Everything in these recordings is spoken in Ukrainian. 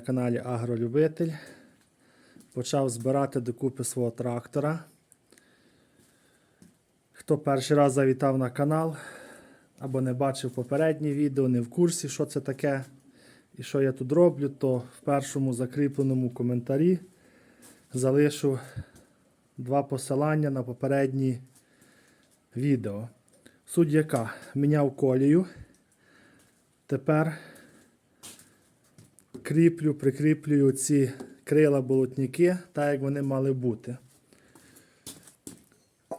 На каналі Агролюбитель. Почав збирати докупи свого трактора. Хто перший раз завітав на канал або не бачив попереднє відео, не в курсі, що це таке і що я тут роблю, то в першому закріпленому коментарі залишу два посилання на попередні відео. Суть яка? Міняв колію. Тепер кріплю, прикріплюю ці крила болотники, так як вони мали бути.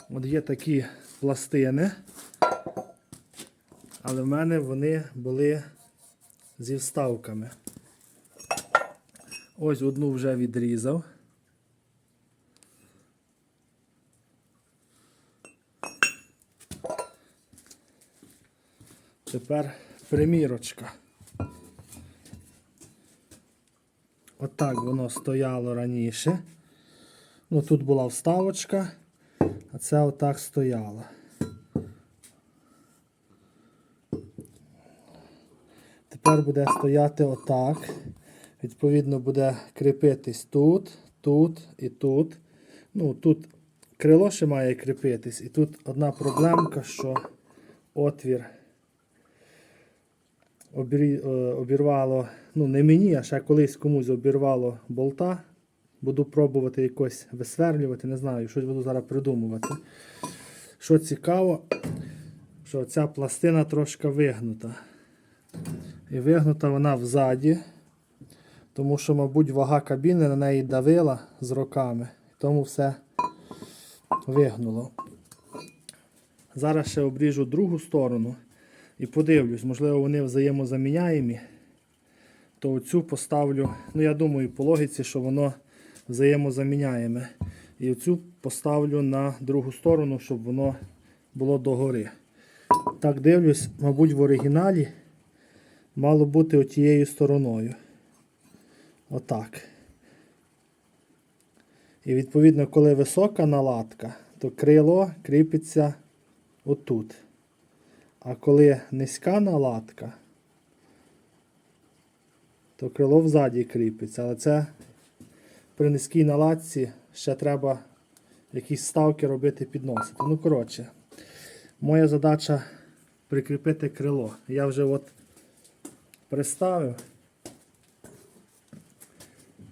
От є такі пластини, але в мене вони були зі вставками. Ось одну вже відрізав. Тепер примірочка. Отак воно стояло раніше. Ну, тут була вставочка, а це отак стояло. Тепер буде стояти отак. Відповідно, буде кріпитись тут, тут і тут. Ну, тут крило ще має кріпитись. І тут одна проблемка, що отвір обірвало, ну не мені, а ще колись комусь обірвало болта. Буду пробувати якось висверлювати, не знаю, щось буду зараз придумувати. Що цікаво, що ця пластина трошки вигнута. І вигнута вона взаді, тому що, мабуть, вага кабіни на неї давила з роками. Тому все вигнуло. Зараз ще обріжу другу сторону. І подивлюсь, можливо, вони взаємозаміняємі. То оцю поставлю, ну я думаю, по логіці, що воно взаємозаміняєме. І оцю поставлю на другу сторону, щоб воно було догори. Так дивлюсь, мабуть, в оригіналі мало бути отією стороною. Отак. І відповідно, коли висока наладка, то крило кріпиться отут. А коли низька наладка, то крило взаді кріпиться. Але це при низькій наладці ще треба якісь ставки робити підносити. Ну, коротше, моя задача прикріпити крило. Я вже от приставив.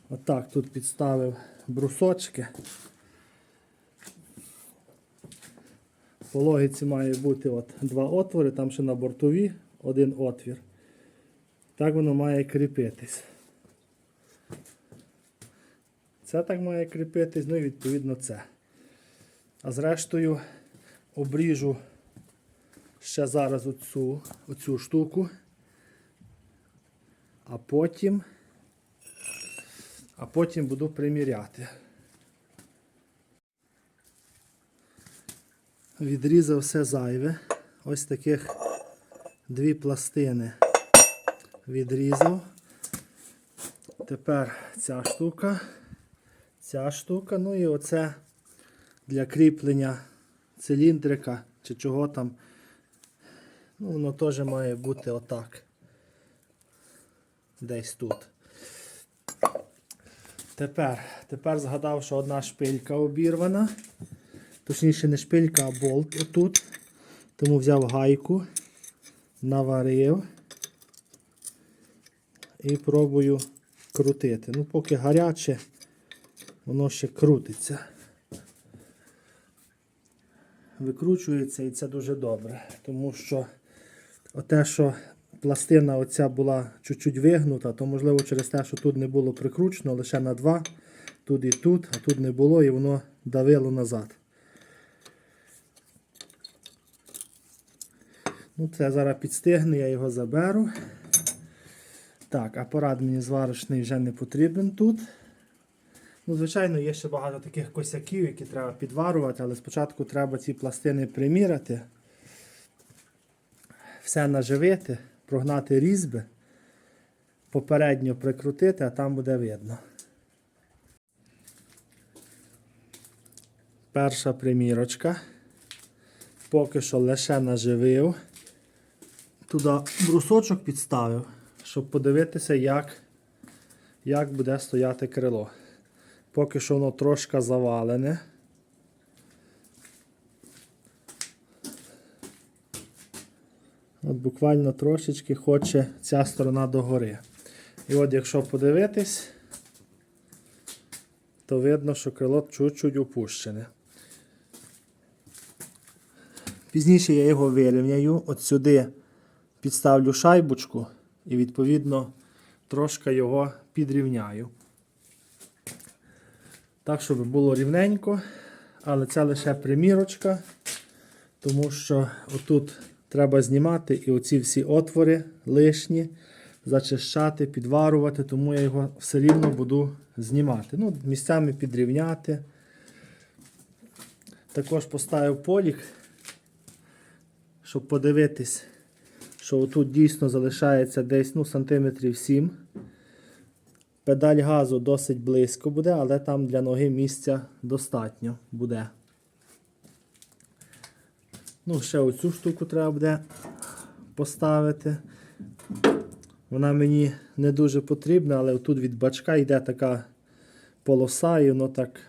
Отак тут підставив брусочки. По логіці має бути от два отвори, там ще на бортові один отвір. Так воно має кріпитись. Це так має кріпитись, ну і відповідно це. А зрештою обріжу ще зараз оцю, оцю штуку, а потім, а потім буду приміряти. Відрізав все зайве. Ось таких дві пластини відрізав. Тепер ця штука, ця штука, ну і оце для кріплення циліндрика чи чого там. Ну, воно теж має бути отак. Десь тут. Тепер, тепер згадав, що одна шпилька обірвана. Точніше не шпилька, а болт отут. Тому взяв гайку, наварив і пробую крутити. Ну, поки гаряче, воно ще крутиться. Викручується і це дуже добре, тому що оте, що пластина оця була чуть-чуть вигнута, то можливо через те, що тут не було прикручено лише на два, тут і тут, а тут не було, і воно давило назад. Ну, Це зараз підстигне, я його заберу. Так, апарат мені зварочний вже не потрібен тут. Ну, Звичайно, є ще багато таких косяків, які треба підварувати, але спочатку треба ці пластини приміряти, все наживити, прогнати різьби, попередньо прикрутити, а там буде видно. Перша примірочка. Поки що лише наживив. Туди брусочок підставив, щоб подивитися, як як буде стояти крило. Поки що воно трошки завалене. От буквально трошечки хоче ця сторона догори. І от якщо подивитись, то видно, що крило чуть-чуть опущене. Пізніше я його вирівняю, от сюди підставлю шайбочку і відповідно трошки його підрівняю. Так, щоб було рівненько, але це лише примірочка, тому що отут треба знімати і оці всі отвори лишні, зачищати, підварувати, тому я його все рівно буду знімати. Ну, місцями підрівняти. Також поставив полік, щоб подивитись, що отут дійсно залишається десь ну, сантиметрів 7. Педаль газу досить близько буде, але там для ноги місця достатньо буде. Ну, ще оцю штуку треба буде поставити. Вона мені не дуже потрібна, але тут від бачка йде така полоса і воно так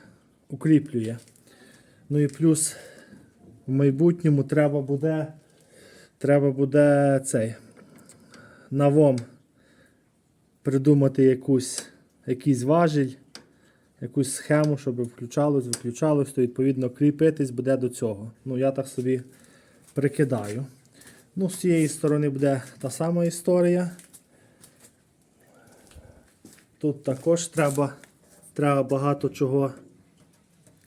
укріплює. Ну і плюс в майбутньому треба буде, треба буде цей навом придумати якусь, якийсь важіль, якусь схему, щоб включалось, виключалось, то відповідно кріпитись буде до цього. Ну, я так собі прикидаю. Ну, з цієї сторони буде та сама історія. Тут також треба, треба багато чого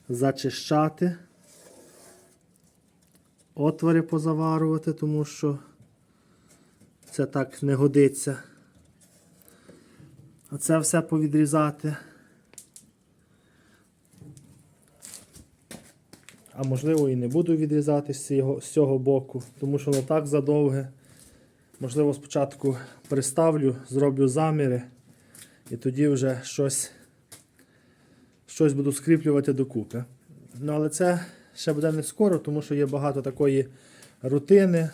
зачищати, отвори позаварувати, тому що це так не годиться. Оце все повідрізати. А можливо і не буду відрізати з цього, з цього боку, тому що воно так задовге. Можливо, спочатку приставлю, зроблю заміри і тоді вже щось, щось буду скріплювати докупи. Ну, але це ще буде не скоро, тому що є багато такої рутини.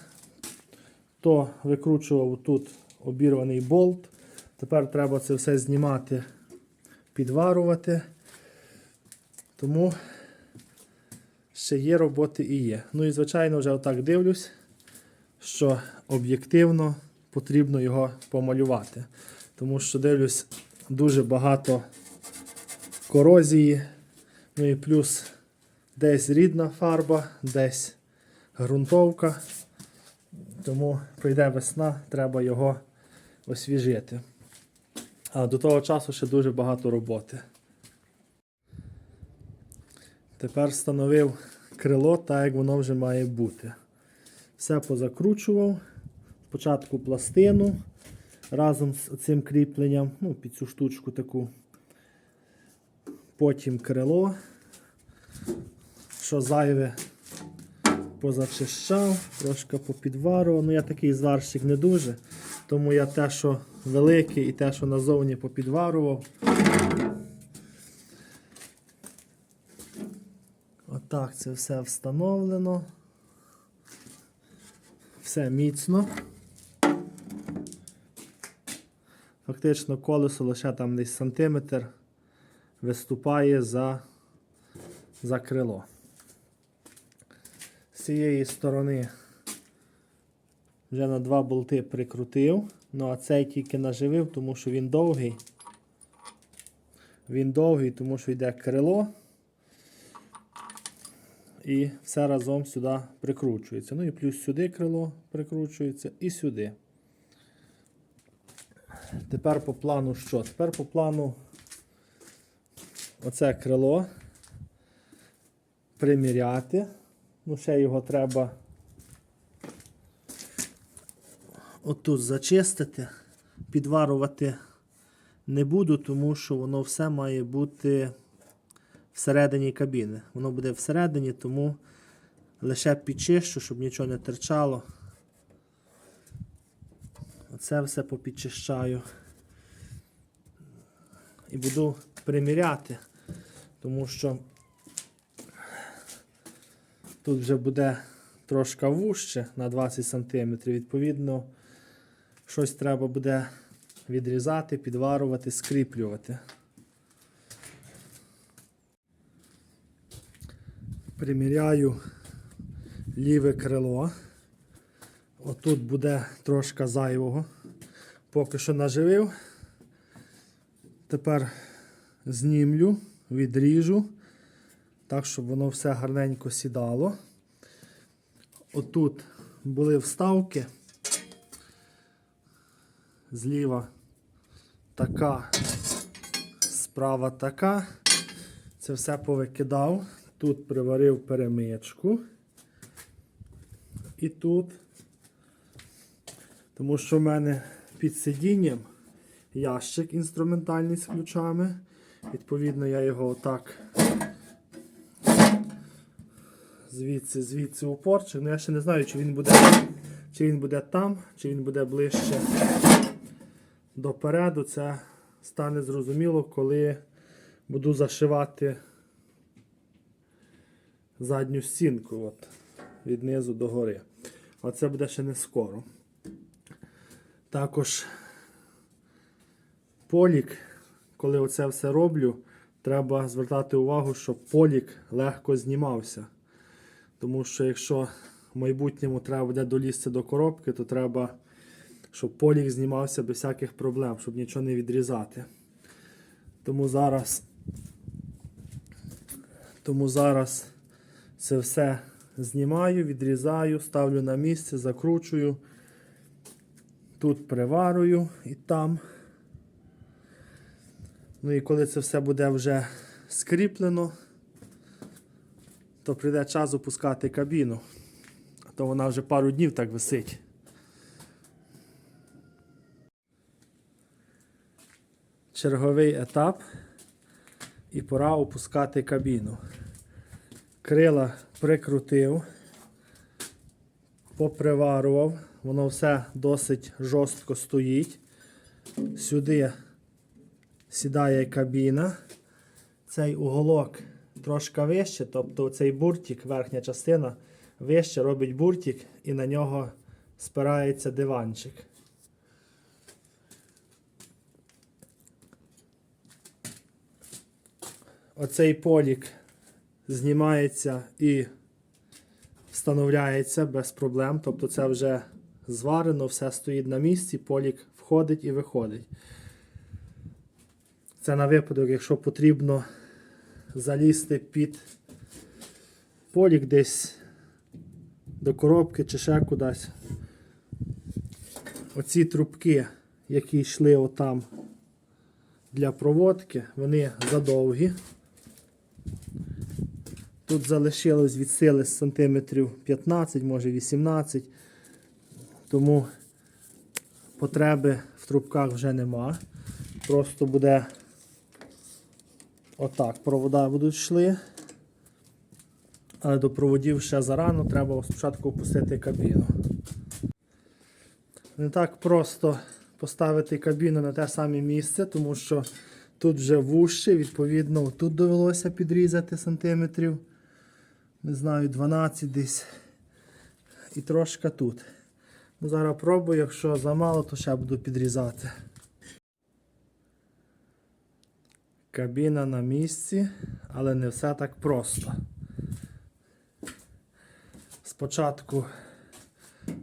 То викручував тут обірваний болт. Тепер треба це все знімати, підварувати. Тому ще є роботи і є. Ну і, звичайно, вже отак дивлюсь, що об'єктивно потрібно його помалювати. Тому що дивлюсь дуже багато корозії. Ну і плюс десь рідна фарба, десь ґрунтовка. Тому прийде весна, треба його освіжити. А до того часу ще дуже багато роботи. Тепер встановив крило так, як воно вже має бути. Все позакручував. Спочатку пластину разом з цим кріпленням, ну, під цю штучку таку. Потім крило. Що зайве позачищав, трошки попідварував. Ну, я такий зварщик не дуже, тому я те, що велике і те, що назовні попідварував. Отак це все встановлено. Все міцно. Фактично колесо лише там десь сантиметр виступає за, за крило. Цієї сторони вже на два болти прикрутив. Ну а цей тільки наживив, тому що він довгий. Він довгий, тому що йде крило. І все разом сюди прикручується. Ну і плюс сюди крило прикручується і сюди. Тепер по плану що? Тепер по плану оце крило приміряти. Ну, ще його треба отут зачистити, підварувати не буду, тому що воно все має бути всередині кабіни. Воно буде всередині, тому лише підчищу, щоб нічого не терчало. Оце все попідчищаю. І буду приміряти, тому що тут вже буде трошки вужче на 20 см. Відповідно, щось треба буде відрізати, підварувати, скріплювати. Приміряю ліве крило. Отут буде трошки зайвого. Поки що наживив. Тепер знімлю, відріжу, так, щоб воно все гарненько сідало. Отут були вставки. Зліва така, справа така. Це все повикидав. Тут приварив перемичку. І тут, тому що в мене під сидінням ящик інструментальний з ключами. Відповідно, я його отак звідси, звідси упорчив. Ну, я ще не знаю, чи він буде, чи він буде там, чи він буде ближче допереду. Це стане зрозуміло, коли буду зашивати задню стінку от, від низу до гори. А це буде ще не скоро. Також полік, коли оце все роблю, треба звертати увагу, щоб полік легко знімався. Тому що якщо в майбутньому треба буде долізти до коробки, то треба, щоб полік знімався без всяких проблем, щоб нічого не відрізати. Тому зараз, тому зараз це все знімаю, відрізаю, ставлю на місце, закручую. Тут приварую і там. Ну і коли це все буде вже скріплено, то прийде час запускати кабіну. То вона вже пару днів так висить. Черговий етап. І пора опускати кабіну. Крила прикрутив, поприварував, воно все досить жорстко стоїть. Сюди сідає кабіна. Цей уголок трошки вище, тобто цей буртик, верхня частина вище робить буртик і на нього спирається диванчик. Оцей полік знімається і встановляється без проблем. Тобто це вже зварено, все стоїть на місці, полік входить і виходить. Це на випадок, якщо потрібно залізти під полік десь до коробки чи ще кудись. Оці трубки, які йшли отам для проводки, вони задовгі. Тут залишилось від сили сантиметрів 15, може 18, тому потреби в трубках вже нема. Просто буде отак. Провода будуть йшли. Але до проводів ще зарано, треба спочатку опустити кабіну. Не так просто поставити кабіну на те саме місце, тому що тут вже вужче, відповідно, тут довелося підрізати сантиметрів. Не знаю, 12 десь. І трошки тут. Ну, Зараз пробую, якщо замало, то ще буду підрізати. Кабіна на місці, але не все так просто. Спочатку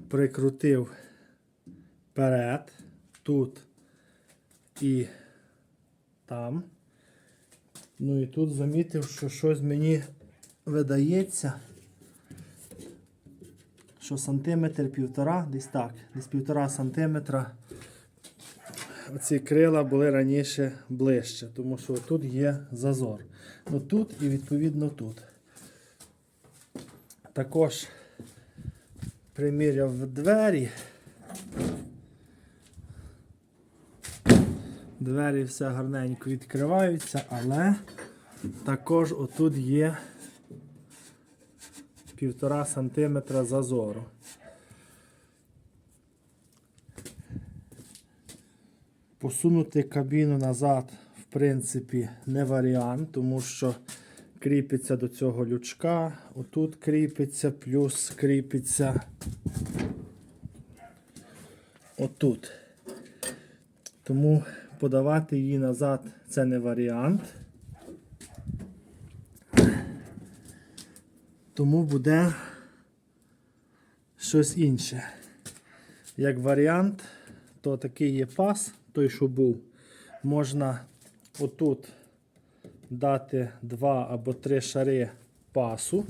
прикрутив перед, тут і там. Ну і тут замітив, що щось мені видається, що сантиметр півтора, десь так, десь півтора сантиметра. Оці крила були раніше ближче, тому що тут є зазор. Ну тут і відповідно тут. Також приміряв двері. Двері все гарненько відкриваються, але також отут є півтора сантиметра зазору. Посунути кабіну назад, в принципі, не варіант, тому що кріпиться до цього лючка, отут кріпиться, плюс кріпиться отут. Тому подавати її назад це не варіант. Тому буде щось інше. Як варіант, то такий є пас, той, що був. Можна отут дати два або три шари пасу.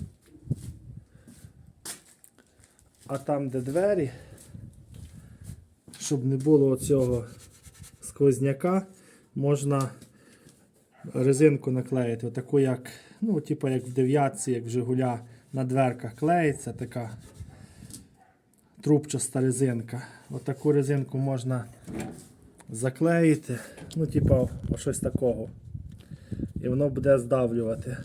А там, де двері, щоб не було цього сквозняка, можна резинку наклеїти, таку як, ну, типу як в дев'ятці, як в Жигуля на дверках клеїться така трубчаста резинка. Отаку резинку можна заклеїти, ну, типу, щось такого. І воно буде здавлювати.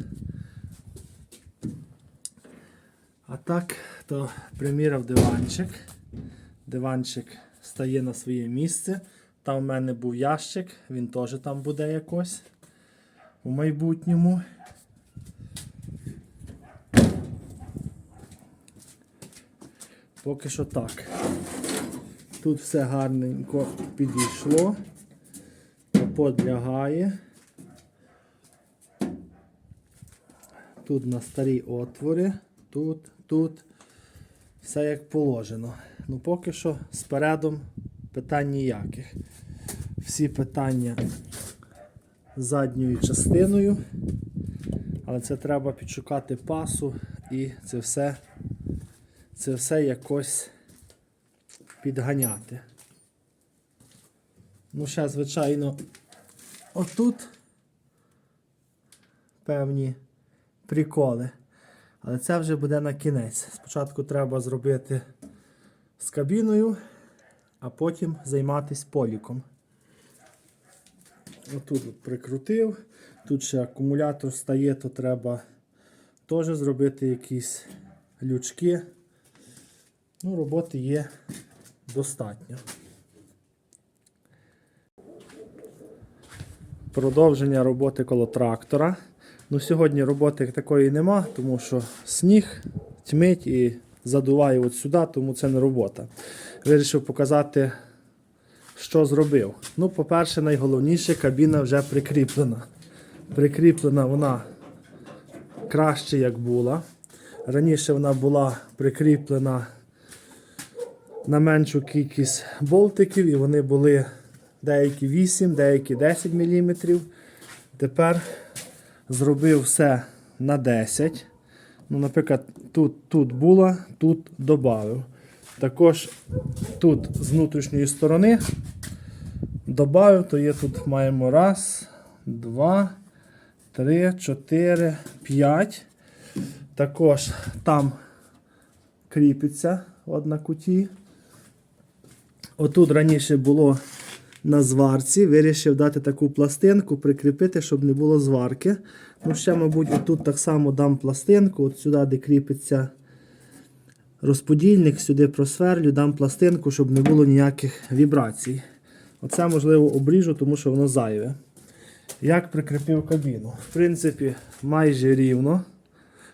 А так, то приміряв диванчик. Диванчик стає на своє місце. Там в мене був ящик, він теж там буде якось у майбутньому. Поки що так. Тут все гарненько підійшло, капот лягає. Тут на старі отвори, тут, тут. Все як положено. Ну поки що спередом питань ніяких. Всі питання задньою частиною. Але це треба підшукати пасу і це все, це все якось підганяти. Ну, ще, звичайно, отут певні приколи. Але це вже буде на кінець. Спочатку треба зробити з кабіною, а потім займатися поліком. Отут от прикрутив. Тут ще акумулятор стає, то треба теж зробити якісь лючки. Ну, роботи є достатньо. Продовження роботи коло трактора. Ну, Сьогодні роботи такої нема, тому що сніг тьмить і задуває от сюди, тому це не робота. Вирішив показати, що зробив. Ну, по-перше, найголовніше, кабіна вже прикріплена. Прикріплена вона краще, як була. Раніше вона була прикріплена на меншу кількість болтиків, і вони були деякі 8, деякі 10 мм. Тепер зробив все на 10. Ну, Наприклад, тут тут було, тут додав. Також тут з внутрішньої сторони додав, то є тут маємо раз, два, три, чотири, п'ять. Також там кріпиться от на куті. Отут раніше було на зварці. Вирішив дати таку пластинку, прикріпити, щоб не було зварки. Ну, ще, мабуть, отут так само дам пластинку, от сюди, де кріпиться розподільник, сюди просверлю, дам пластинку, щоб не було ніяких вібрацій. Оце, можливо, обріжу, тому що воно зайве. Як прикріпив кабіну? В принципі, майже рівно.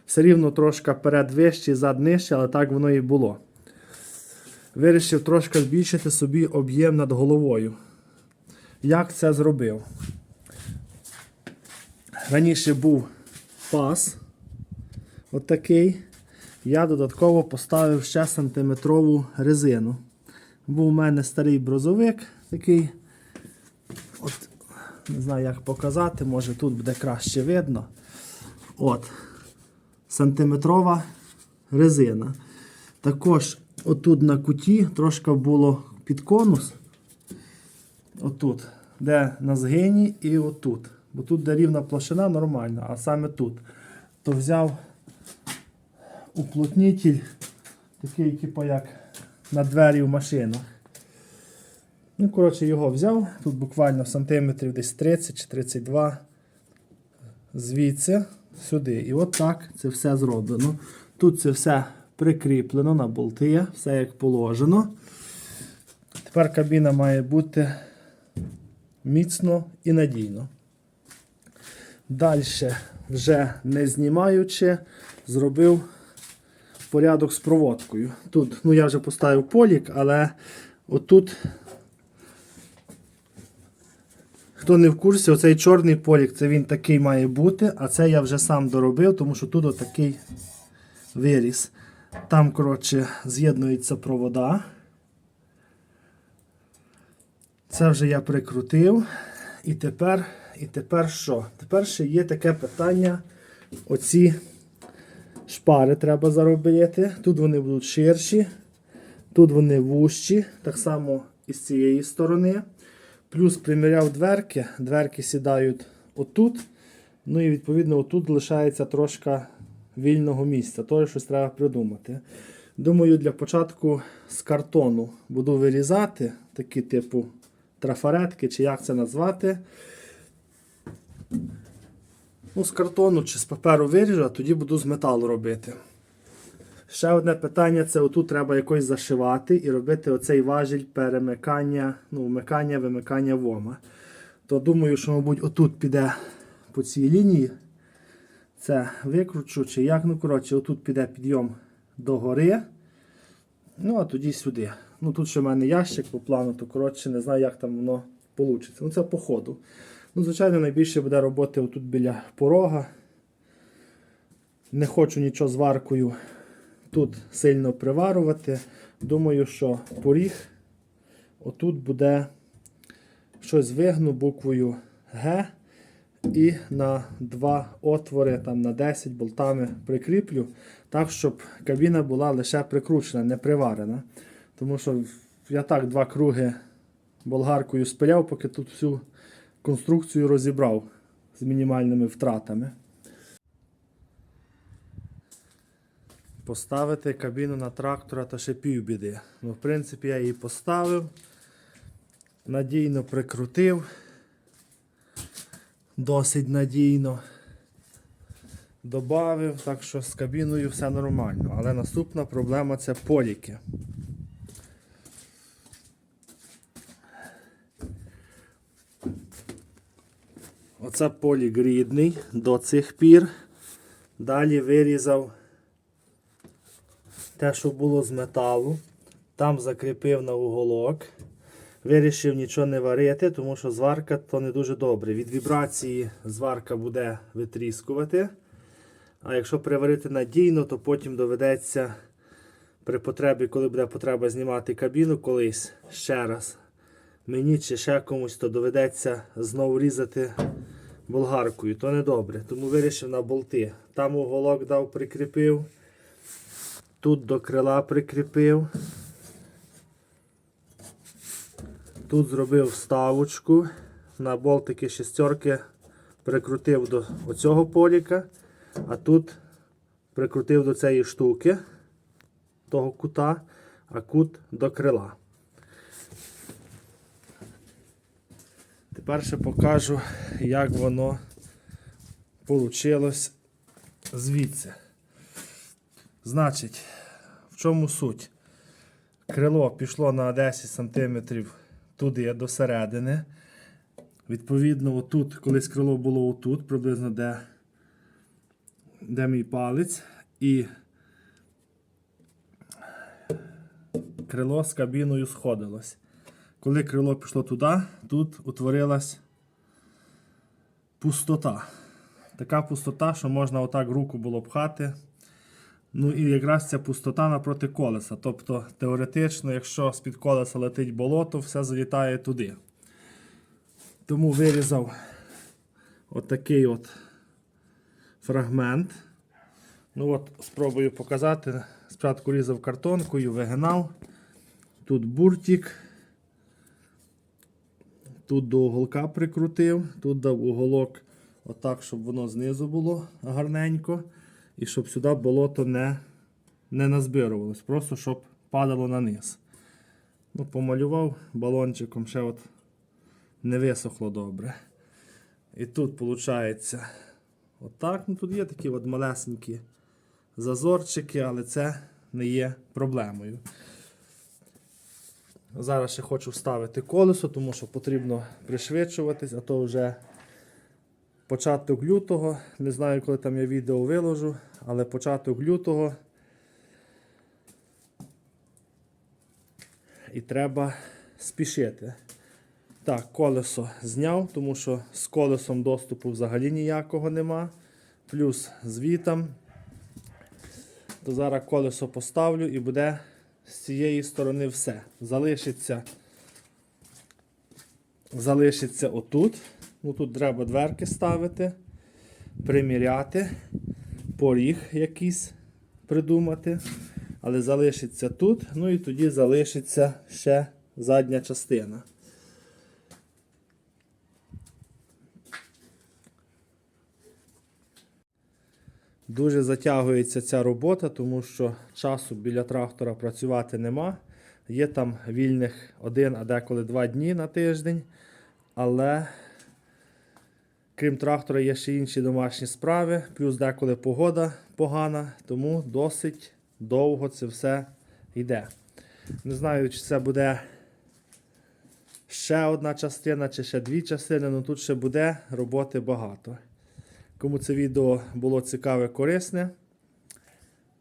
Все рівно трошки перед вище, зад нижче, але так воно і було. Вирішив трошки збільшити собі об'єм над головою. Як це зробив? Раніше був пас отакий. Я додатково поставив ще сантиметрову резину. Був у мене старий брозовик такий. От, Не знаю, як показати, може тут буде краще видно. От, сантиметрова резина. Також отут на куті трошки було під конус. Отут, де на згині і отут. Бо тут де рівна площина нормальна, а саме тут. То взяв уплотнитель, такий, типу, як на двері в машинах. Ну, коротше, його взяв. Тут буквально сантиметрів десь 30 чи 32 звідси сюди. І от так це все зроблено. Тут це все прикріплено на болти, все як положено. Тепер кабіна має бути міцно і надійно. Далі, вже не знімаючи, зробив порядок з проводкою. Тут, ну я вже поставив полік, але отут Хто не в курсі, оцей чорний полік, це він такий має бути, а це я вже сам доробив, тому що тут отакий виріс. Там, коротше, з'єднуються провода. Це вже я прикрутив. І тепер, і тепер що? Тепер ще є таке питання. Оці шпари треба заробити. Тут вони будуть ширші, тут вони вужчі, так само і з цієї сторони. Плюс приміряв дверки. Дверки сідають отут. Ну і відповідно отут лишається трошки вільного місця. Тож щось треба придумати. Думаю, для початку з картону буду вирізати такі типу трафаретки, чи як це назвати. Ну, з картону чи з паперу виріжу, а тоді буду з металу робити. Ще одне питання це отут треба якось зашивати і робити оцей важіль перемикання, ну, вмикання, вимикання вома. То думаю, що, мабуть, отут піде по цій лінії. Це викручу чи як, ну коротше, отут піде підйом до гори. Ну, а тоді сюди. Ну тут ще в мене ящик по плану, то коротше не знаю, як там воно вийде. Ну це по ходу. Ну, звичайно, найбільше буде роботи отут біля порога. Не хочу нічого з варкою тут сильно приварувати. Думаю, що поріг отут буде щось вигну буквою Г. І на два отвори, там на 10 болтами прикріплю, так, щоб кабіна була лише прикручена, не приварена. Тому що я так два круги болгаркою спиляв, поки тут всю конструкцію розібрав з мінімальними втратами. Поставити кабіну на трактора та ще півбіди. Ну, в принципі, я її поставив, надійно прикрутив, досить надійно. Добавив, так що з кабіною все нормально. Але наступна проблема це поліки. Оце полік рідний до цих пір. Далі вирізав те, що було з металу. Там закріпив на уголок. Вирішив нічого не варити, тому що зварка то не дуже добре. Від вібрації зварка буде витріскувати. А якщо приварити надійно, то потім доведеться при потребі, коли буде потреба знімати кабіну колись ще раз. Мені чи ще комусь, то доведеться знову різати болгаркою. То не добре. Тому вирішив на болти. Там уголок дав, прикріпив. Тут до крила прикріпив. Тут зробив вставочку. На болтики шестерки прикрутив до оцього поліка, а тут прикрутив до цієї штуки, того кута, а кут до крила. Тепер ще покажу, як воно вийшло звідси. Значить, в чому суть? Крило пішло на 10 см туди до середини. Відповідно, отут, колись крило було отут, приблизно де, де мій палець. І крило з кабіною сходилось. Коли крило пішло туди, тут утворилась пустота. Така пустота, що можна отак руку було пхати. Ну і якраз ця пустота напроти колеса. Тобто, теоретично, якщо з-під колеса летить болото, все залітає туди. Тому вирізав отакий от фрагмент. Ну от, Спробую показати. Спочатку різав картонкою, вигинав. Тут буртик. Тут до уголка прикрутив, тут дав уголок, отак, щоб воно знизу було гарненько. І щоб сюди болото не не назбирувалось, просто щоб падало на низ. Ну, Помалював балончиком, ще от не висохло добре. І тут виходить отак. Ну, тут є такі от малесенькі зазорчики, але це не є проблемою. Зараз ще хочу вставити колесо, тому що потрібно пришвидшуватись, а то вже початок лютого. Не знаю, коли там я відео виложу, але початок лютого. І треба спішити. Так, колесо зняв, тому що з колесом доступу взагалі ніякого нема. Плюс звітом. То зараз колесо поставлю і буде з цієї сторони все. Залишиться. Залишиться отут. Ну, тут треба дверки ставити, приміряти, поріг якийсь придумати. Але залишиться тут. Ну і тоді залишиться ще задня частина. Дуже затягується ця робота, тому що часу біля трактора працювати нема. Є там вільних один, а деколи два дні на тиждень. Але крім трактора є ще інші домашні справи, плюс деколи погода погана, тому досить довго це все йде. Не знаю, чи це буде ще одна частина, чи ще дві частини, але тут ще буде роботи багато. Кому це відео було цікаве, корисне,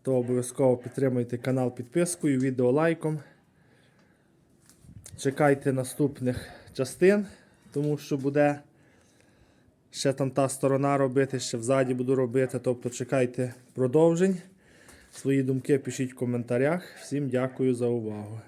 то обов'язково підтримуйте канал підпискою, відео лайком. Чекайте наступних частин, тому що буде ще там та сторона робити, ще взаді буду робити. Тобто чекайте продовжень. Свої думки пишіть в коментарях. Всім дякую за увагу.